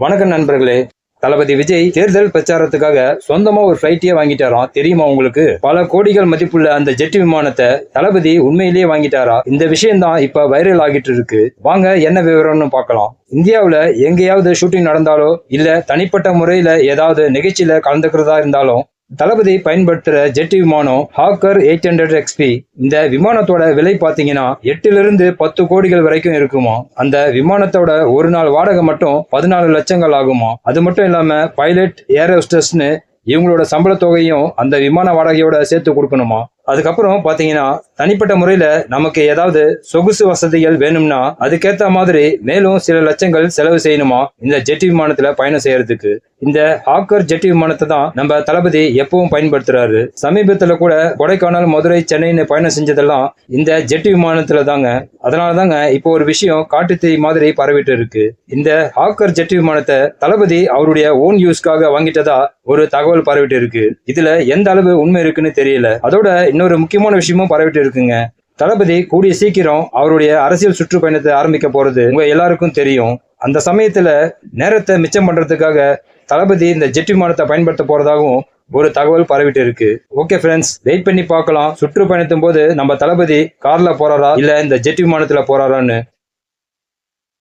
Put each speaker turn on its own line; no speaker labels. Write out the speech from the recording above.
வணக்கம் நண்பர்களே. தளபதி விஜய் தேர்தல் பிரச்சாரத்துக்காக சொந்தமா ஒரு ஃபிளைட்டே வாங்கிட்டாராம். தெரியுமா உங்களுக்கு? பல கோடிகள் மதிப்புள்ள அந்த ஜெட் விமானத்தை தளபதி உண்மையிலேயே வாங்கிட்டாரா? இந்த விஷயம் தான் இப்ப வைரல் ஆகிட்டு இருக்கு. வாங்க என்ன விவரம்னு பார்க்கலாம். இந்தியாவில் எங்கேயாவது ஷூட்டிங் நடந்தாலோ இல்ல தனிப்பட்ட முறையில ஏதாவது நிகழ்ச்சியில கலந்துக்கிறதா இருந்தாலும் தளபதி பயன்படுத்துகிற ஜெட் விமானம் ஹாக்கர் எயிட் ஹண்ட்ரட் எக்ஸ்பி இந்த விமானத்தோட விலை பார்த்தீங்கன்னா எட்டிலிருந்து பத்து கோடிகள் வரைக்கும் இருக்குமா? அந்த விமானத்தோட ஒரு நாள் வாடகை மட்டும் பதினாலு லட்சங்கள் ஆகுமா? அது மட்டும் இல்லாமல் பைலட் ஏர் ஹோஸ்டஸ்னு இவங்களோட சம்பள தொகையும் அந்த விமான வாடகையோட சேர்த்து கொடுக்கணுமா? அதுக்கப்புறம் பார்த்தீங்கன்னா தனிப்பட்ட முறையில நமக்கு ஏதாவது சொகுசு வசதிகள் வேணும்னா அதுக்கேத்த மாதிரி மேலும் சில லட்சங்கள் செலவு செய்யணுமா? இந்த ஜெட் விமானத்துல பயணம் செய்யறதுக்கு. இந்த ஹாக்கர் ஜெட் விமானத்தை தான் நம்ம தளபதி எப்பவும் பயன்படுத்துறாரு. சமீபத்துல கூட கொடைக்கானல் மதுரை சென்னைன்னு பயணம் செஞ்சதெல்லாம் இந்த ஜெட் விமானத்துல தாங்க. அதனால தாங்க இப்போ ஒரு விஷயம் காட்டுத்தீ மாதிரி பரவிட்டு இருக்கு. இந்த ஹாக்கர் ஜெட் விமானத்தை தளபதி அவருடைய ஓன் யூஸ்க்காக வாங்கிட்டதா ஒரு தகவல் பரவிட்டு இருக்கு. இதுல எந்த அளவு உண்மை இருக்குன்னு தெரியல. அதோட இன்னொரு முக்கியமான விஷயமும் பரவிட்டு இருக்குங்க. தளபதி கூடிய சீக்கிரம் அவருடைய அரசியல் சுற்றுப்பயணத்தை ஆரம்பிக்க போறது உங்க எல்லாருக்கும் தெரியும். அந்த சமயத்துல நேரத்தை மிச்சம் பண்றதுக்காக தளபதி இந்த ஜெட் விமானத்தை பயன்படுத்த போறதாகவும் ஒரு தகவல் பரவிட்டு இருக்கு. ஓகே ஃப்ரெண்ட்ஸ் வெயிட் பண்ணி பார்க்கலாம். சுற்றுப்பயணத்தும் போது நம்ம தளபதி கார்ல போறாரா? இல்ல இந்த ஜெட் விமானத்துல போறாரான்னு